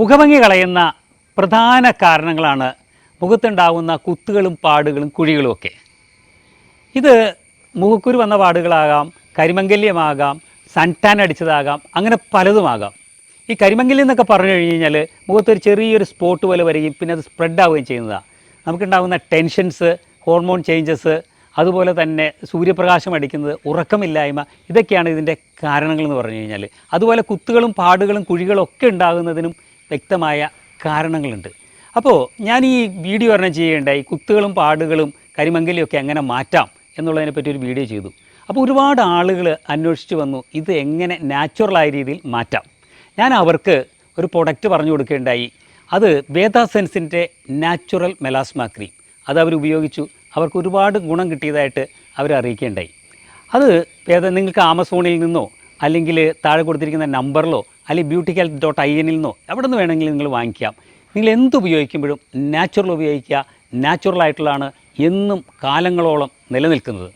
മുഖഭംഗി കളയുന്ന പ്രധാന കാരണങ്ങളാണ് മുഖത്തുണ്ടാകുന്ന കുത്തുകളും പാടുകളും കുഴികളും ഒക്കെ. ഇത് മുഖക്കുരു വന്ന പാടുകളാകാം കരിമംഗല്യമാകാം സൺടാൻ അടിച്ചതാകാം അങ്ങനെ പലതുമാകാം. ഈ കരിമംഗല്യം എന്നൊക്കെ പറഞ്ഞു കഴിഞ്ഞ് കഴിഞ്ഞാൽ മുഖത്തൊരു ചെറിയൊരു സ്പോട്ട് പോലെ വരികയും പിന്നെ അത് സ്പ്രെഡ് ആവുകയും ചെയ്യുന്നതാണ്. നമുക്കുണ്ടാകുന്ന ടെൻഷൻസ് ഹോർമോൺ ചേഞ്ചസ് അതുപോലെ തന്നെ സൂര്യപ്രകാശം അടിക്കുന്നത് ഉറക്കമില്ലായ്മ ഇതൊക്കെയാണ് ഇതിന്റെ കാരണങ്ങളെന്ന് പറഞ്ഞു കഴിഞ്ഞാൽ. അതുപോലെ കുത്തുകളും പാടുകളും കുഴികളും ഒക്കെ ഉണ്ടാകുന്നതിനും വ്യക്തമായ കാരണങ്ങളുണ്ട്. അപ്പോൾ ഞാൻ ഈ വീഡിയോ ഒരെണ്ണം ചെയ്യേണ്ടായി കുത്തുകളും പാടുകളും കരിമങ്കലിയൊക്കെ എങ്ങനെ മാറ്റാം എന്നുള്ളതിനെ പറ്റി ഒരു വീഡിയോ ചെയ്തു. അപ്പോൾ ഒരുപാട് ആളുകൾ അന്വേഷിച്ച് വന്നു ഇത് എങ്ങനെ നാച്ചുറലായ രീതിയിൽ മാറ്റാം. ഞാൻ അവർക്ക് ഒരു പ്രൊഡക്റ്റ് പറഞ്ഞു കൊടുക്കേണ്ടായി അത് വേദാസെൻസിന്റെ നാച്ചുറൽ മെലാസ്മ ക്രീം അത് അവർ ഉപയോഗിച്ചു. അവർക്ക് ഒരുപാട് ഗുണം കിട്ടിയതായിട്ട് അവർ അറിയിക്കേണ്ടായി അത് വേദ നിങ്ങൾക്ക് ആമസോണിൽ നിന്നോ അല്ലെങ്കിൽ താഴെ കൊടുത്തിരിക്കുന്ന നമ്പറിലോ അല്ലെങ്കിൽ ബ്യൂട്ടി ഹെൽത്ത് ഡോട്ട് ഐ എന്നിൽ നിന്നോ എവിടെ നിന്ന് വേണമെങ്കിലും നിങ്ങൾ വാങ്ങിക്കാം. നിങ്ങൾ എന്ത് ഉപയോഗിക്കുമ്പോഴും നാച്ചുറൽ ഉപയോഗിക്കുക. നാച്ചുറൽ ആയിട്ടുള്ളതാണ് എന്നും കാലങ്ങളോളം നിലനിൽക്കുന്നത്.